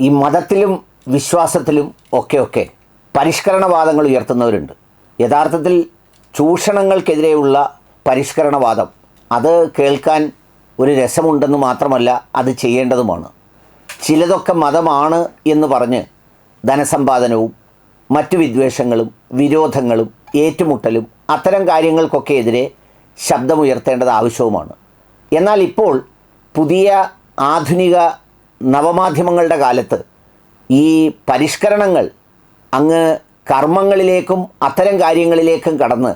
ഈ മതത്തിലും വിശ്വാസത്തിലും ഒക്കെ ഒക്കെ പരിഷ്കരണവാദങ്ങൾ ഉയർത്തുന്നവരുണ്ട്. യഥാർത്ഥത്തിൽ ചൂഷണങ്ങൾക്കെതിരെയുള്ള പരിഷ്കരണവാദം. അത് കേൾക്കാൻ ഒരു രസമുണ്ടെന്ന് മാത്രമല്ല അത് ചെയ്യേണ്ടതുമാണ്. ചിലതൊക്കെ മതമാണ് എന്ന് പറഞ്ഞ് ധനസമ്പാദനവും മറ്റു വിദ്വേഷങ്ങളും വിരോധങ്ങളും ഏറ്റുമുട്ടലും അത്തരം കാര്യങ്ങൾക്കൊക്കെ എതിരെ ശബ്ദമുയർത്തേണ്ടത് ആവശ്യവുമാണ്. എന്നാൽ ഇപ്പോൾ പുതിയ ആധുനിക നവമാധ്യമങ്ങളുടെ കാലത്ത് ഈ പരിഷ്കരണങ്ങൾ അങ്ങ് കർമ്മങ്ങളിലേക്കും അത്തരം കാര്യങ്ങളിലേക്കും കടന്ന്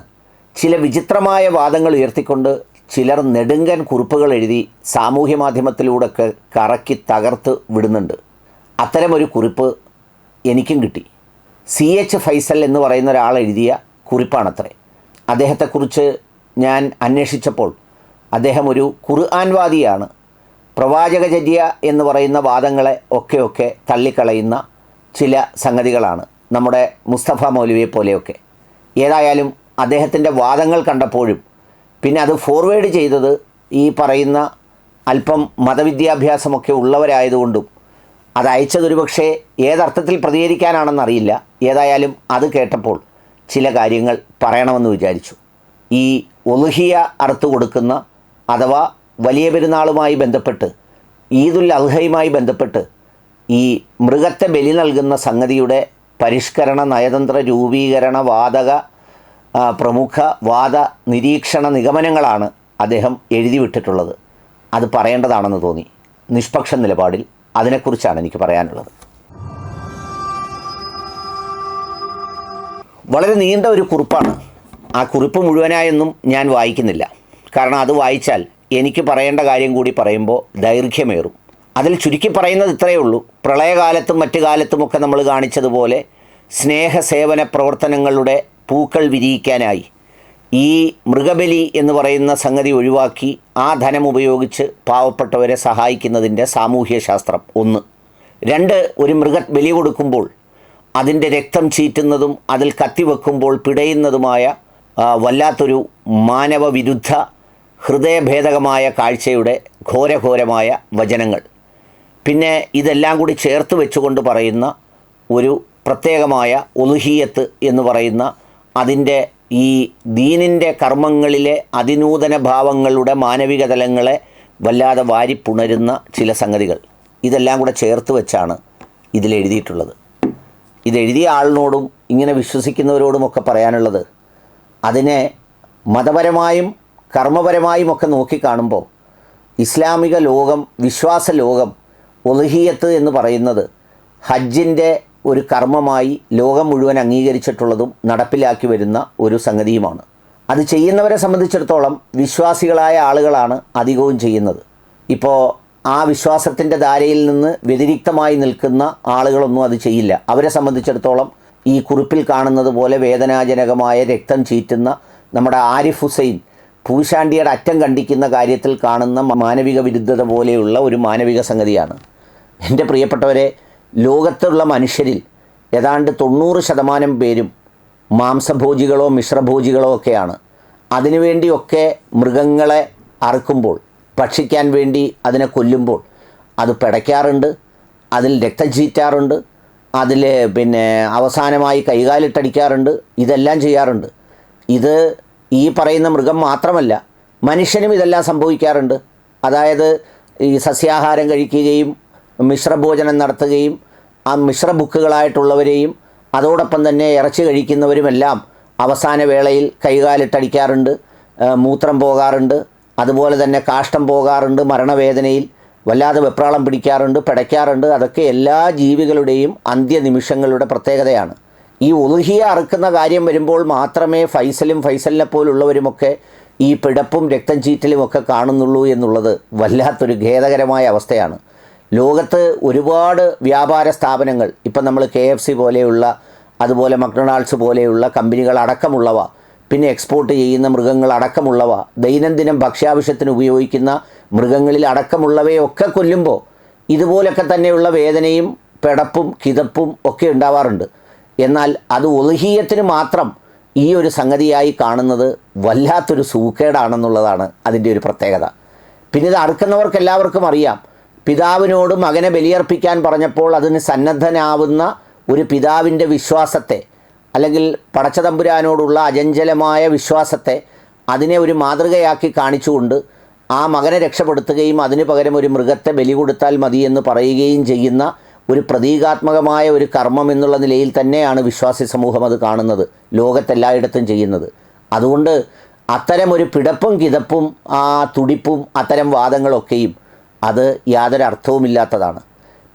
ചില വിചിത്രമായ വാദങ്ങൾ ഉയർത്തിക്കൊണ്ട് ചിലർ നെടുങ്കൻ കുറിപ്പുകൾ എഴുതി സാമൂഹ്യ മാധ്യമത്തിലൂടെയൊക്കെ കറക്കി തകർത്ത് വിടുന്നുണ്ട്. അത്തരമൊരു കുറിപ്പ് എനിക്കും കിട്ടി. സി എച്ച് ഫൈസൽ എന്ന് പറയുന്ന ഒരാൾ എഴുതിയ കുറിപ്പാണത്രേ. അദ്ദേഹത്തെക്കുറിച്ച് ഞാൻ അന്വേഷിച്ചപ്പോൾ അദ്ദേഹം ഒരു ഖുർആൻവാദിയാണ് പ്രവാചകചര്യ എന്ന് പറയുന്ന വാദങ്ങളെ ഒക്കെ ഒക്കെ തള്ളിക്കളയുന്ന ചില സംഗതികളാണ് നമ്മുടെ മുസ്തഫ മൗലവിയെ പോലെയൊക്കെ. ഏതായാലും അദ്ദേഹത്തിന്റെ വാദങ്ങൾ കണ്ടപ്പോഴും പിന്നെ അത് ഫോർവേഡ് ചെയ്തത് ഈ പറയുന്ന അല്പം മതവിദ്യാഭ്യാസമൊക്കെ ഉള്ളവരായതുകൊണ്ടും അത് അയച്ചതൊരു പക്ഷേ ഏതർത്ഥത്തിൽ പ്രതികരിക്കാനാണെന്നറിയില്ല. ഏതായാലും അത് കേട്ടപ്പോൾ ചില കാര്യങ്ങൾ പറയണമെന്ന് വിചാരിച്ചു. ഈ ഒലുഹിയ അറുത്ത് കൊടുക്കുന്ന അഥവാ വലിയ പെരുന്നാളുമായി ബന്ധപ്പെട്ട് ഈദുൽ അൽഹയുമായി ബന്ധപ്പെട്ട് ഈ മൃഗത്തെ ബലി നൽകുന്ന സംഗതിയുടെ പരിഷ്കരണ നയതന്ത്ര രൂപീകരണ വാതക പ്രമുഖ വാദ നിരീക്ഷണ നിഗമനങ്ങളാണ് അദ്ദേഹം എഴുതിവിട്ടിട്ടുള്ളത് അത് പറയേണ്ടതാണെന്ന് തോന്നി. നിഷ്പക്ഷ നിലപാടിൽ അതിനെക്കുറിച്ചാണ് എനിക്ക് പറയാനുള്ളത്. വളരെ നീണ്ട ഒരു കുറിപ്പാണ്. ആ കുറിപ്പ് മുഴുവനായൊന്നും ഞാൻ വായിക്കുന്നില്ല. കാരണം അത് വായിച്ചാൽ എനിക്ക് പറയേണ്ട കാര്യം കൂടി പറയുമ്പോൾ ദൈർഘ്യമേറും. അതിൽ ചുരുക്കി പറയുന്നത് ഇത്രയേ ഉള്ളൂ. പ്രളയകാലത്തും മറ്റു കാലത്തുമൊക്കെ നമ്മൾ കാണിച്ചതുപോലെ സ്നേഹസേവന പ്രവർത്തനങ്ങളുടെ പൂക്കൾ വിരിയിക്കാനായി ഈ മൃഗബലി എന്ന് പറയുന്ന സംഗതി ഒഴിവാക്കി ആ ധനം ഉപയോഗിച്ച് പാവപ്പെട്ടവരെ സഹായിക്കുന്നതിന്റെ സാമൂഹ്യ ശാസ്ത്രം ഒന്ന്. രണ്ട് ഒരു മൃഗ ബലി കൊടുക്കുമ്പോൾ അതിന്റെ രക്തം ചീറ്റുന്നതും അതിൽ കത്തിവെക്കുമ്പോൾ പിടയുന്നതുമായ വല്ലാത്തൊരു മാനവവിരുദ്ധ ഹൃദയഭേദകമായ കാഴ്ചയുടെ ഘോരഘോരമായ വചനങ്ങൾ. പിന്നെ ഇതെല്ലാം കൂടി ചേർത്ത് വെച്ചുകൊണ്ട് പറയുന്ന ഒരു പ്രത്യേകമായ ഒലുഹിയത്ത് എന്ന് പറയുന്ന അതിന്റെ ഈ ദീനിന്റെ കർമ്മങ്ങളിലെ അതിനൂതന ഭാവങ്ങളുടെ മാനവിക തലങ്ങളെ വല്ലാതെ വാരിപ്പുണരുന്ന ചില സംഗതികൾ. ഇതെല്ലാം കൂടെ ചേർത്ത് വെച്ചാണ് ഇതിലെഴുതിയിട്ടുള്ളത് ഇതെഴുതിയ ആളിനോടും ഇങ്ങനെ വിശ്വസിക്കുന്നവരോടുമൊക്കെ പറയാനുള്ളത് അതിനെ മതപരമായും കർമ്മപരമായും ഒക്കെ നോക്കിക്കാണുമ്പോൾ ഇസ്ലാമിക ലോകം വിശ്വാസ ലോകം ഒലുഹിയത്ത് എന്ന് പറയുന്നത് ഹജ്ജിന്റെ ഒരു കർമ്മമായി ലോകം മുഴുവൻ അംഗീകരിച്ചിട്ടുള്ളതും നടപ്പിലാക്കി വരുന്ന ഒരു സംഗതിയുമാണ്. അത് ചെയ്യുന്നവരെ സംബന്ധിച്ചിടത്തോളം വിശ്വാസികളായ ആളുകളാണ് അധികവും ചെയ്യുന്നത്. ഇപ്പോൾ ആ വിശ്വാസത്തിന്റെ ധാരയിൽ നിന്ന് വ്യതിരിക്തമായി നിൽക്കുന്ന ആളുകളൊന്നും അത് ചെയ്യില്ല. അവരെ സംബന്ധിച്ചിടത്തോളം ഈ കുറിപ്പിൽ കാണുന്നത് പോലെ വേദനാജനകമായ രക്തം ചീറ്റുന്ന നമ്മുടെ ആരിഫ് ഹുസൈൻ പൂശാണ്ടിയുടെ അറ്റം കണ്ടിക്കുന്ന കാര്യത്തിൽ കാണുന്ന മാനവിക വിരുദ്ധത പോലെയുള്ള ഒരു മാനവിക സംഗതിയാണ്. എന്റെ പ്രിയപ്പെട്ടവരെ ലോകത്തുള്ള മനുഷ്യരിൽ ഏതാണ്ട് തൊണ്ണൂറ് ശതമാനം പേരും മാംസഭോജികളോ മിശ്രഭോജികളോ ഒക്കെയാണ്. അതിനുവേണ്ടിയൊക്കെ മൃഗങ്ങളെ അറുക്കുമ്പോൾ ഭക്ഷിക്കാൻ വേണ്ടി അതിനെ കൊല്ലുമ്പോൾ അത് പിടയ്ക്കാറുണ്ട് അതിൽ രക്തം ചീറ്റാറുണ്ട് അതിൽ പിന്നെ അവസാനമായി കൈകാലിട്ടടിക്കാറുണ്ട് ഇതെല്ലാം ചെയ്യാറുണ്ട്. ഇത് ഈ പറയുന്ന മൃഗം മാത്രമല്ല മനുഷ്യനും ഇതെല്ലാം സംഭവിക്കാറുണ്ട്. അതായത് ഈ സസ്യാഹാരം കഴിക്കുകയും മിശ്രഭോജനം നടത്തുകയും ആ മിശ്ര ബുക്കുകളായിട്ടുള്ളവരെയും അതോടൊപ്പം തന്നെ ഇറച്ചി കഴിക്കുന്നവരുമെല്ലാം അവസാന വേളയിൽ കൈകാലിട്ടടിക്കാറുണ്ട് മൂത്രം പോകാറുണ്ട് അതുപോലെ തന്നെ കാഷ്ടം പോകാറുണ്ട് മരണവേദനയിൽ വല്ലാതെ വെപ്രാളം പിടിക്കാറുണ്ട് പിടയ്ക്കാറുണ്ട്. അതൊക്കെ എല്ലാ ജീവികളുടെയും അന്ത്യനിമിഷങ്ങളുടെ പ്രത്യേകതയാണ്. ഈ ഉളുഹിയെ അറുക്കുന്ന കാര്യം വരുമ്പോൾ മാത്രമേ ഫൈസലും ഫൈസലിനെ പോലുള്ളവരുമൊക്കെ ഈ പിടപ്പും രക്തം ചീറ്റലും ഒക്കെ കാണുന്നുള്ളൂ എന്നുള്ളത് വല്ലാത്തൊരു ഖേദകരമായ അവസ്ഥയാണ്. ലോകത്ത് ഒരുപാട് വ്യാപാര സ്ഥാപനങ്ങൾ ഇപ്പം നമ്മൾ കെ എഫ് സി പോലെയുള്ള അതുപോലെ മക്ഡൊണാൾഡ്സ് പോലെയുള്ള കമ്പനികൾ അടക്കമുള്ളവ പിന്നെ എക്സ്പോർട്ട് ചെയ്യുന്ന മൃഗങ്ങൾ അടക്കമുള്ളവ ദൈനംദിനം ഭക്ഷ്യാവശ്യത്തിന് ഉപയോഗിക്കുന്ന മൃഗങ്ങളിൽ അടക്കമുള്ളവയൊക്കെ കൊല്ലുമ്പോൾ ഇതുപോലൊക്കെ തന്നെയുള്ള വേദനയും പിടപ്പും കിതപ്പും ഒക്കെ ഉണ്ടാവാറുണ്ട്. എന്നാൽ അത് ഒലുഹീയത്തിന് മാത്രം ഈ ഒരു സംഗതിയായി കാണുന്നത് വല്ലാത്തൊരു സൂക്കേടാണെന്നുള്ളതാണ് അതിന്റെ ഒരു പ്രത്യേകത. പിന്നെ ഇത് അറുക്കുന്നവർക്ക് എല്ലാവർക്കും അറിയാം. പിതാവിനോട് മകനെ ബലിയർപ്പിക്കാൻ പറഞ്ഞപ്പോൾ അതിന് സന്നദ്ധനാവുന്ന ഒരു പിതാവിന്റെ വിശ്വാസത്തെ അല്ലെങ്കിൽ പടച്ചതമ്പുരാനോടുള്ള അജഞ്ചലമായ വിശ്വാസത്തെ അതിനെ ഒരു മാതൃകയാക്കി കാണിച്ചുകൊണ്ട് ആ മകനെ രക്ഷപ്പെടുത്തുകയും അതിന് പകരം ഒരു മൃഗത്തെ ബലി കൊടുത്താൽ മതിയെന്ന് പറയുകയും ചെയ്യുന്ന ഒരു പ്രതീകാത്മകമായ ഒരു കർമ്മം എന്നുള്ള നിലയിൽ തന്നെയാണ് വിശ്വാസി സമൂഹം അത് കാണുന്നത് ലോകത്തെല്ലായിടത്തും ചെയ്യുന്നത്. അതുകൊണ്ട് അത്തരം ഒരു പിടപ്പും കിതപ്പും ആ തുടിപ്പും അത്തരം വാദങ്ങളൊക്കെയും അത് യാതൊരു അർത്ഥവുമില്ലാത്തതാണ്.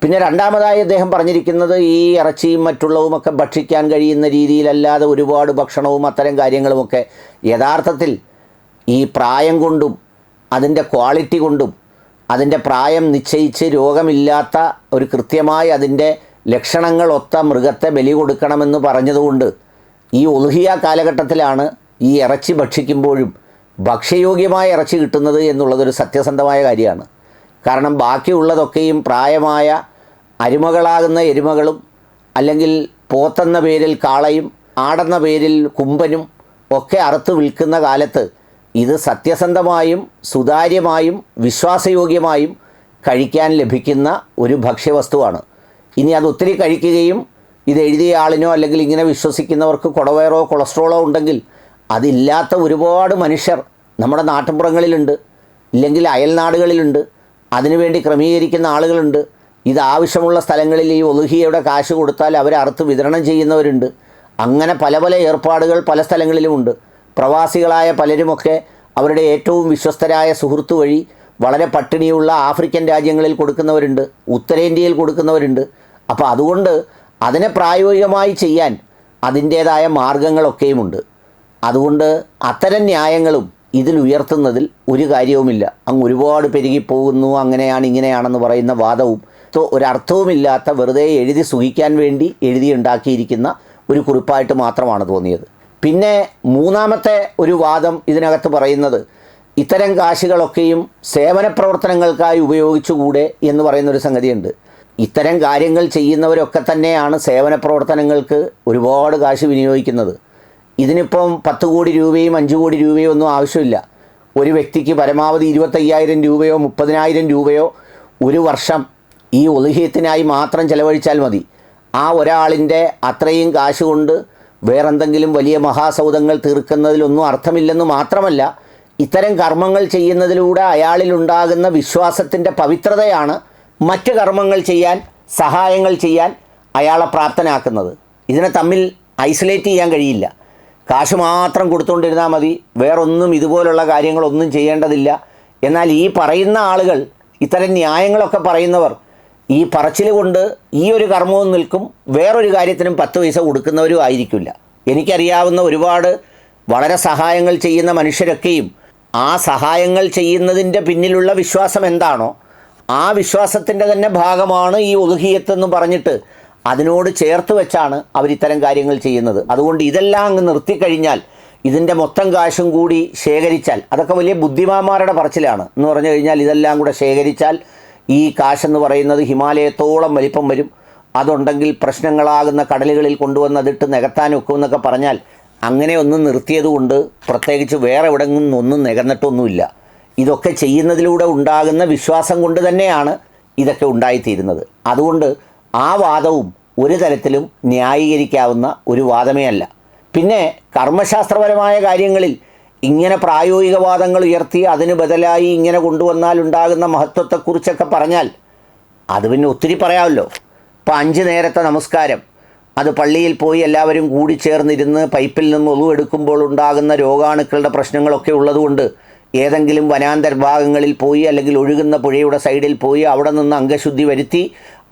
പിന്നെ രണ്ടാമതായി അദ്ദേഹം പറഞ്ഞിരിക്കുന്നത് ഈ ഇറച്ചിയും മറ്റുള്ളവുമൊക്കെ ഭക്ഷിക്കാൻ കഴിയുന്ന രീതിയിലല്ലാതെ ഒരുപാട് ഭക്ഷണവും അത്തരം കാര്യങ്ങളുമൊക്കെ യഥാർത്ഥത്തിൽ ഈ പ്രായം കൊണ്ടും അതിന്റെ ക്വാളിറ്റി കൊണ്ടും അതിന്റെ പ്രായം നിശ്ചയിച്ച് രോഗമില്ലാത്ത ഒരു കൃത്യമായി അതിന്റെ ലക്ഷണങ്ങളൊത്ത മൃഗത്തെ ബലി കൊടുക്കണമെന്ന് പറഞ്ഞതുകൊണ്ട് ഈ ഒലുഹിയ കാലഘട്ടത്തിലാണ് ഈ ഇറച്ചി ഭക്ഷിക്കുമ്പോഴും ഭക്ഷ്യയോഗ്യമായ ഇറച്ചി കിട്ടുന്നത് എന്നുള്ളതൊരു സത്യസന്ധമായ കാര്യമാണ്. കാരണം ബാക്കിയുള്ളതൊക്കെയും പ്രായമായ അരുമകളാകുന്ന എരുമകളും അല്ലെങ്കിൽ പോത്തെന്ന പേരിൽ കാളയും ആടെന്ന പേരിൽ കുമ്പനും ഒക്കെ അറുത്ത് വിൽക്കുന്ന കാലത്ത് ഇത് സത്യസന്ധമായും സുതാര്യമായും വിശ്വാസയോഗ്യമായും കഴിക്കാൻ ലഭിക്കുന്ന ഒരു ഭക്ഷ്യവസ്തുവാണ്. ഇനി അത് ഒത്തിരി കഴിക്കുകയും ഇത് എഴുതിയ ആളിനോ അല്ലെങ്കിൽ ഇങ്ങനെ വിശ്വസിക്കുന്നവർക്ക് കുടവയറോ കൊളസ്ട്രോളോ ഉണ്ടെങ്കിൽ അതില്ലാത്ത ഒരുപാട് മനുഷ്യർ നമ്മുടെ നാട്ടിൻപുറങ്ങളിലുണ്ട് ഇല്ലെങ്കിൽ അയൽനാടുകളിലുണ്ട് അതിനുവേണ്ടി ക്രമീകരിക്കുന്ന ആളുകളുണ്ട്. ഇത് ആവശ്യമുള്ള സ്ഥലങ്ങളിൽ ഈ ഒലുഹിയയുടെ കാശ് കൊടുത്താൽ അവരെ അറുത്ത് വിതരണം ചെയ്യുന്നവരുണ്ട്. അങ്ങനെ പല പല ഏർപ്പാടുകൾ പല സ്ഥലങ്ങളിലുമുണ്ട്. പ്രവാസികളായ പലരുമൊക്കെ അവരുടെ ഏറ്റവും വിശ്വസ്തരായ സുഹൃത്തു വഴി വളരെ പട്ടിണിയുള്ള ആഫ്രിക്കൻ രാജ്യങ്ങളിൽ കൊടുക്കുന്നവരുണ്ട് ഉത്തരേന്ത്യയിൽ കൊടുക്കുന്നവരുണ്ട്. അപ്പോൾ അതുകൊണ്ട് അതിനെ പ്രായോഗികമായി ചെയ്യാൻ അതിന്റേതായ മാർഗങ്ങളൊക്കെയുമുണ്ട്. അതുകൊണ്ട് അത്തരം ന്യായങ്ങളും ഇതിൽ ഉയർത്തുന്നതിൽ ഒരു കാര്യവുമില്ല. അങ്ങ് ഒരുപാട് പെരുകിപ്പോകുന്നു അങ്ങനെയാണ് ഇങ്ങനെയാണെന്ന് പറയുന്ന വാദവും ഒരർത്ഥവുമില്ലാത്ത വെറുതെ എഴുതി സുഖിക്കാൻ വേണ്ടി എഴുതി ഉണ്ടാക്കിയിരിക്കുന്ന ഒരു കുറിപ്പായിട്ട് മാത്രമാണ് തോന്നിയത്. പിന്നെ മൂന്നാമത്തെ ഒരു വാദം ഇതിനകത്ത് പറയുന്നത് ഇത്തരം കാശുകളൊക്കെയും സേവന പ്രവർത്തനങ്ങൾക്കായി ഉപയോഗിച്ചുകൂടെ എന്ന് പറയുന്നൊരു സംഗതിയുണ്ട്. ഇത്തരം കാര്യങ്ങൾ ചെയ്യുന്നവരൊക്കെ തന്നെയാണ് സേവന പ്രവർത്തനങ്ങൾക്ക് ഒരുപാട് കാശ് വിനിയോഗിക്കുന്നത്. ഇതിനിപ്പം പത്ത് കോടി രൂപയും അഞ്ച് കോടി രൂപയോ ഒന്നും ആവശ്യമില്ല. ഒരു വ്യക്തിക്ക് പരമാവധി ഇരുപത്തയ്യായിരം രൂപയോ മുപ്പതിനായിരം രൂപയോ ഒരു വർഷം ഈ ഒലുഹ്യത്തിനായി മാത്രം ചിലവഴിച്ചാൽ മതി. ആ ഒരാളിന്റെ അത്രയും കാശ് കൊണ്ട് വേറെന്തെങ്കിലും വലിയ മഹാസൗധങ്ങൾ തീർക്കുന്നതിലൊന്നും അർത്ഥമില്ലെന്ന് മാത്രമല്ല ഇത്തരം കർമ്മങ്ങൾ ചെയ്യുന്നതിലൂടെ അയാളിലുണ്ടാകുന്ന വിശ്വാസത്തിന്റെ പവിത്രതയാണ് മറ്റ് കർമ്മങ്ങൾ ചെയ്യാൻ സഹായങ്ങൾ ചെയ്യാൻ അയാളെ പ്രാപ്തനാക്കുന്നത്. ഇതിനെ തമ്മിൽ ഐസൊലേറ്റ് ചെയ്യാൻ കഴിയില്ല. കാശ് മാത്രം കൊടുത്തുകൊണ്ടിരുന്നാൽ മതി വേറൊന്നും ഇതുപോലുള്ള കാര്യങ്ങളൊന്നും ചെയ്യേണ്ടതില്ല. എന്നാൽ ഈ പറയുന്ന ആളുകൾ ഇത്തരം ന്യായങ്ങളൊക്കെ പറയുന്നവർ ഈ പറച്ചിൽ കൊണ്ട് ഈ ഒരു കർമ്മവും നിൽക്കും വേറൊരു കാര്യത്തിനും പത്ത് പൈസ കൊടുക്കുന്നവരും ആയിരിക്കില്ല. എനിക്കറിയാവുന്ന ഒരുപാട് വളരെ സഹായങ്ങൾ ചെയ്യുന്ന മനുഷ്യരൊക്കെയും ആ സഹായങ്ങൾ ചെയ്യുന്നതിന്റെ പിന്നിലുള്ള വിശ്വാസം എന്താണോ ആ വിശ്വാസത്തിന്റെ തന്നെ ഭാഗമാണ് ഈ ഒതുഹിയത്തെന്ന് പറഞ്ഞിട്ട് അതിനോട് ചേർത്ത് വെച്ചാണ് അവർ ഇത്തരം കാര്യങ്ങൾ ചെയ്യുന്നത്. അതുകൊണ്ട് ഇതെല്ലാം അങ്ങ് നിർത്തിക്കഴിഞ്ഞാൽ ഇതിന്റെ മൊത്തം കാശും കൂടി ശേഖരിച്ചാൽ അതൊക്കെ വലിയ ബുദ്ധിമാന്മാരുടെ പറച്ചിലാണ് എന്ന് പറഞ്ഞു കഴിഞ്ഞാൽ ഇതെല്ലാം കൂടെ ശേഖരിച്ചാൽ ഈ കാശെന്ന് പറയുന്നത് ഹിമാലയത്തോളം വലിപ്പം വരും. അതുണ്ടെങ്കിൽ പ്രശ്നങ്ങളാകുന്ന കടലുകളിൽ കൊണ്ടുവന്ന് അതിട്ട് നികത്താൻ ഒക്കുമെന്നൊക്കെ പറഞ്ഞാൽ അങ്ങനെ ഒന്നും നിർത്തിയതുകൊണ്ട് പ്രത്യേകിച്ച് വേറെ എവിടെങ്ങും ഒന്നും നികന്നിട്ടൊന്നുമില്ല. ഇതൊക്കെ ചെയ്യുന്നതിലൂടെ ഉണ്ടാകുന്ന വിശ്വാസം കൊണ്ട് തന്നെയാണ് ഇതൊക്കെ ഉണ്ടായിത്തീരുന്നത്. അതുകൊണ്ട് ആ വാദവും ഒരു തരത്തിലും ന്യായീകരിക്കാവുന്ന ഒരു വാദമേ അല്ല. പിന്നെ കർമ്മശാസ്ത്രപരമായ കാര്യങ്ങളിൽ ഇങ്ങനെ പ്രായോഗികവാദങ്ങൾ ഉയർത്തി അതിന് ബദലായി ഇങ്ങനെ കൊണ്ടുവന്നാൽ ഉണ്ടാകുന്ന മഹത്വത്തെക്കുറിച്ചൊക്കെ പറഞ്ഞാൽ അത് പിന്നെ ഒത്തിരി പറയാമല്ലോ. ഇപ്പം അഞ്ച് നേരത്തെ നമസ്കാരം. അത് പള്ളിയിൽ പോയി എല്ലാവരും കൂടി ചേർന്നിരുന്ന് പൈപ്പിൽ നിന്ന് ഒളിവെടുക്കുമ്പോൾ ഉണ്ടാകുന്ന രോഗാണുക്കളുടെ പ്രശ്നങ്ങളൊക്കെ ഉള്ളതുകൊണ്ട് ഏതെങ്കിലും വനാന്തർ ഭാഗങ്ങളിൽ പോയി അല്ലെങ്കിൽ ഒഴുകുന്ന പുഴയുടെ സൈഡിൽ പോയി അവിടെ നിന്ന് അംഗശുദ്ധി വരുത്തി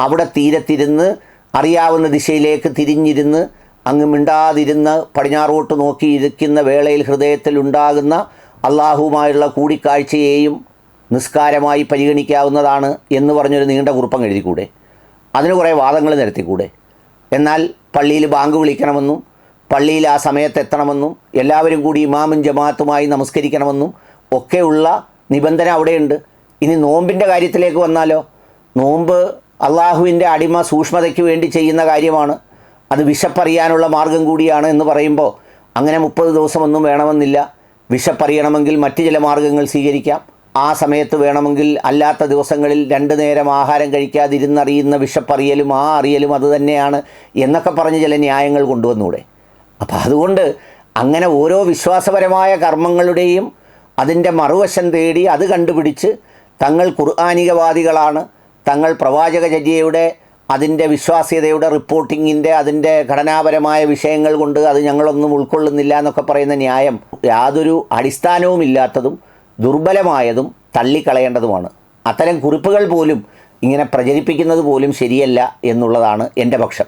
അവിടെ തീരത്തിരുന്ന് അറിയാവുന്ന ദിശയിലേക്ക് തിരിഞ്ഞിരുന്ന് അങ്ങ് മിണ്ടാതിരുന്ന് പടിഞ്ഞാറോട്ട് നോക്കിയിരിക്കുന്ന വേളയിൽ ഹൃദയത്തിൽ ഉണ്ടാകുന്ന അള്ളാഹുവുമായുള്ള കൂടിക്കാഴ്ചയെയും നിസ്കാരമായി പരിഗണിക്കാവുന്നതാണ് എന്ന് പറഞ്ഞൊരു നീണ്ട കുറിപ്പം എഴുതിക്കൂടെ? അതിന് കുറേ വാദങ്ങൾ നിരത്തിക്കൂടെ? എന്നാൽ പള്ളിയിൽ ബാങ്ക് വിളിക്കണമെന്നും പള്ളിയിൽ ആ സമയത്ത് എത്തണമെന്നും എല്ലാവരും കൂടി ഇമാമും ജമാഅത്തുമായി നമസ്കരിക്കണമെന്നും ഒക്കെയുള്ള നിബന്ധന അവിടെയുണ്ട്. ഇനി നോമ്പിന്റെ കാര്യത്തിലേക്ക് വന്നാലോ? നോമ്പ് അള്ളാഹുവിന്റെ അടിമ സൂക്ഷ്മതയ്ക്ക് വേണ്ടി ചെയ്യുന്ന കാര്യമാണ്. അത് വിശപ്പറിയാനുള്ള മാർഗം കൂടിയാണ് എന്ന് പറയുമ്പോൾ അങ്ങനെ മുപ്പത് ദിവസമൊന്നും വേണമെന്നില്ല. വിശപ്പറിയണമെങ്കിൽ മറ്റു ചില മാർഗങ്ങൾ സ്വീകരിക്കാം. ആ സമയത്ത് വേണമെങ്കിൽ അല്ലാത്ത ദിവസങ്ങളിൽ രണ്ടു നേരം ആഹാരം കഴിക്കാതിരുന്നറിയുന്ന വിശപ്പറിയലും ആ അറിയലും അത് തന്നെയാണ് എന്നൊക്കെ പറഞ്ഞ് ചില ന്യായങ്ങൾ കൊണ്ടുവന്നൂടെ. അപ്പം അതുകൊണ്ട് അങ്ങനെ ഓരോ വിശ്വാസപരമായ കർമ്മങ്ങളുടെയും അതിന്റെ മറുവശം തേടി അത് കണ്ടുപിടിച്ച് തങ്ങൾ ഖുർആാനികവാദികളാണ്. തങ്ങൾ പ്രവാചകചര്യയുടെ അതിന്റെ വിശ്വാസ്യതയുടെ റിപ്പോർട്ടിങ്ങിന്റെ അതിന്റെ ഘടനാപരമായ വിഷയങ്ങൾ കൊണ്ട് അത് ഞങ്ങളൊന്നും ഉൾക്കൊള്ളുന്നില്ല എന്നൊക്കെ പറയുന്ന ന്യായം യാതൊരു അടിസ്ഥാനവുമില്ലാത്തതും ദുർബലമായതും തള്ളിക്കളയേണ്ടതുമാണ്. അത്തരം കുറിപ്പുകൾ പോലും ഇങ്ങനെ പ്രചരിപ്പിക്കുന്നത് പോലും ശരിയല്ല എന്നുള്ളതാണ് എന്റെ പക്ഷം.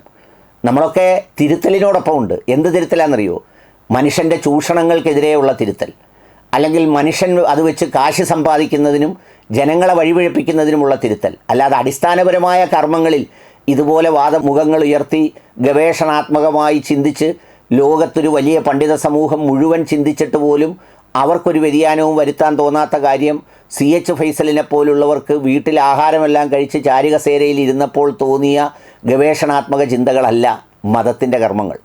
നമ്മളൊക്കെ തിരുത്തലിനോടൊപ്പം ഉണ്ട്. എന്ത് തിരുത്തലാണെന്നറിയോ? മനുഷ്യന്റെ ചൂഷണങ്ങൾക്കെതിരെയുള്ള തിരുത്തൽ. അല്ലെങ്കിൽ മനുഷ്യൻ അത് വെച്ച് കാശ് സമ്പാദിക്കുന്നതിനും ജനങ്ങളെ വഴിപഴപ്പിക്കുന്നതിനുമുള്ള തിരുത്തൽ. അല്ലാതെ അടിസ്ഥാനപരമായ കർമ്മങ്ങളിൽ ഇതുപോലെ വാദമുഖങ്ങൾ ഉയർത്തി ഗവേഷണാത്മകമായി ചിന്തിച്ച് ലോകത്തൊരു വലിയ പണ്ഡിത സമൂഹം മുഴുവൻ ചിന്തിച്ചിട്ട് പോലും അവർക്കൊരു വ്യതിയാനവും വരുത്താൻ തോന്നാത്ത കാര്യം സി എച്ച് ഫൈസലിനെ പോലുള്ളവർക്ക് വീട്ടിൽ ആഹാരമെല്ലാം കഴിച്ച് ചാരികസേരയിൽ ഇരുന്നപ്പോൾ തോന്നിയ ഗവേഷണാത്മക ചിന്തകളല്ല മതത്തിന്റെ കർമ്മങ്ങൾ.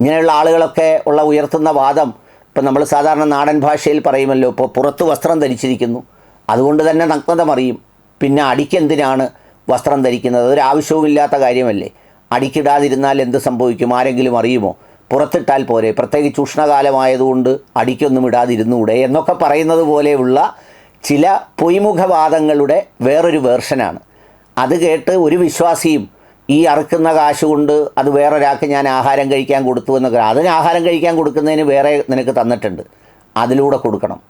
ഇങ്ങനെയുള്ള ആളുകളൊക്കെ ഉള്ള ഉയർത്തുന്ന വാദം ഇപ്പം നമ്മൾ സാധാരണ നാടൻ ഭാഷയിൽ പറയുമല്ലോ ഇപ്പോൾ പുറത്ത് വസ്ത്രം ധരിച്ചിരിക്കുന്നു. അതുകൊണ്ട് തന്നെ നഗ്നത മറിയും. പിന്നെ അടിക്കെന്തിനാണ് വസ്ത്രം ധരിക്കുന്നത് ഒരാവശ്യവുമില്ലാത്ത കാര്യമല്ലേ? അടിക്കിടാതിരുന്നാൽ എന്ത് സംഭവിക്കും? ആരെങ്കിലും അറിയുമോ? പുറത്തിട്ടാൽ പോരെ. പ്രത്യേകിച്ച് ഉഷ്ണകാലമായതുകൊണ്ട് അടിക്കൊന്നും ഇടാതിരുന്നൂടെ എന്നൊക്കെ പറയുന്നത് പോലെയുള്ള ചില പൊയ്മുഖവാദങ്ങളുടെ വേറൊരു വേർഷനാണ്. അത് കേട്ട് ഒരു വിശ്വാസിയും ഈ അറുക്കുന്ന കാശ് കൊണ്ട് അത് വേറൊരാൾക്ക് ഞാൻ ആഹാരം കഴിക്കാൻ കൊടുത്തു എന്നൊക്കെ അതിന് ആഹാരം കഴിക്കാൻ കൊടുക്കുന്നതിന് വേറെ നിനക്ക് തന്നിട്ടുണ്ട്. അതിലൂടെ കൊടുക്കണം.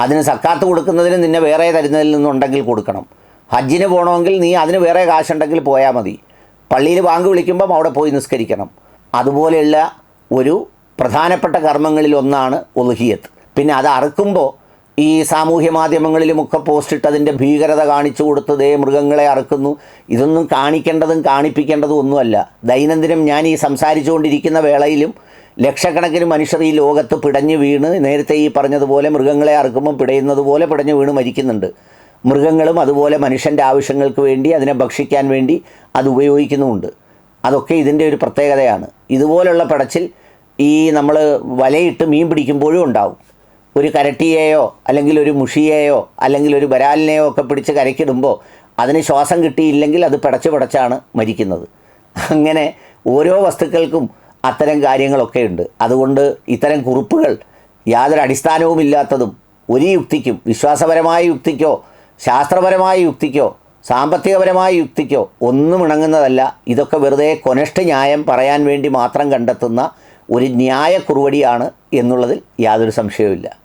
അതിന് സക്കാത്ത് കൊടുക്കുന്നതിന് നിന്നെ വേറെ തരുന്നതിൽ നിന്നുണ്ടെങ്കിൽ കൊടുക്കണം. ഹജ്ജിന് പോകണമെങ്കിൽ നീ അതിന് വേറെ കാശുണ്ടെങ്കിൽ പോയാൽ മതി. പള്ളിയിൽ ബാങ്ക് വിളിക്കുമ്പം അവിടെ പോയി നിസ്കരിക്കണം. അതുപോലെയുള്ള ഒരു പ്രധാനപ്പെട്ട കർമ്മങ്ങളിൽ ഒന്നാണ് ഒലുഹിയത്ത് പിന്നെ അത് അറുക്കുമ്പോൾ ഈ സാമൂഹ്യ മാധ്യമങ്ങളിലുമൊക്കെ പോസ്റ്റ് ഇട്ട് അതിന്റെ ഭീകരത കാണിച്ചു കൊടുത്തതേ മൃഗങ്ങളെ അറുക്കുന്നു. ഇതൊന്നും കാണിക്കേണ്ടതും കാണിപ്പിക്കേണ്ടതും ഒന്നുമല്ല. ദൈനംദിനം ഞാൻ ഈ സംസാരിച്ചുകൊണ്ടിരിക്കുന്ന വേളയിലും ലക്ഷക്കണക്കിന് മനുഷ്യർ ഈ ലോകത്ത് പിടഞ്ഞു വീണ് നേരത്തെ ഈ പറഞ്ഞതുപോലെ മൃഗങ്ങളെ അറുക്കുമ്പോൾ പിടയുന്നത് പോലെ പിടഞ്ഞു വീണ് മരിക്കുന്നുണ്ട്. മൃഗങ്ങളും അതുപോലെ മനുഷ്യന്റെ ആവശ്യങ്ങൾക്ക് വേണ്ടി അതിനെ ഭക്ഷിക്കാൻ വേണ്ടി അത് ഉപയോഗിക്കുന്നുമുണ്ട്. അതൊക്കെ ഇതിന്റെ ഒരു പ്രത്യേകതയാണ്. ഇതുപോലുള്ള പടച്ചിൽ ഈ നമ്മൾ വലയിട്ട് മീൻ പിടിക്കുമ്പോഴും ഉണ്ടാവും. ഒരു കരട്ടിയെയോ അല്ലെങ്കിൽ ഒരു മുഷിയെയോ അല്ലെങ്കിൽ ഒരു വരാലിനെയോ ഒക്കെ പിടിച്ച് കരയ്ക്കിടുമ്പോൾ അതിന് ശ്വാസം കിട്ടിയില്ലെങ്കിൽ അത് പിടച്ച് പടച്ചാണ് മരിക്കുന്നത്. അങ്ങനെ ഓരോ വസ്തുക്കൾക്കും അത്തരം കാര്യങ്ങളൊക്കെ ഉണ്ട്. അതുകൊണ്ട് ഇത്തരം കുറിപ്പുകൾ യാതൊരു അടിസ്ഥാനവുമില്ലാത്തതും ഒരു യുക്തിക്കും വിശ്വാസപരമായ യുക്തിക്കോ ശാസ്ത്രപരമായ യുക്തിക്കോ സാമ്പത്തികപരമായ യുക്തിക്കോ ഒന്നും ഇണങ്ങുന്നതല്ല. ഇതൊക്കെ വെറുതെ കൊനിഷ്ഠ ന്യായം പറയാൻ വേണ്ടി മാത്രം കണ്ടെത്തുന്ന ഒരു ന്യായക്കുറുവടിയാണ് എന്നുള്ളതിൽ യാതൊരു സംശയവുമില്ല.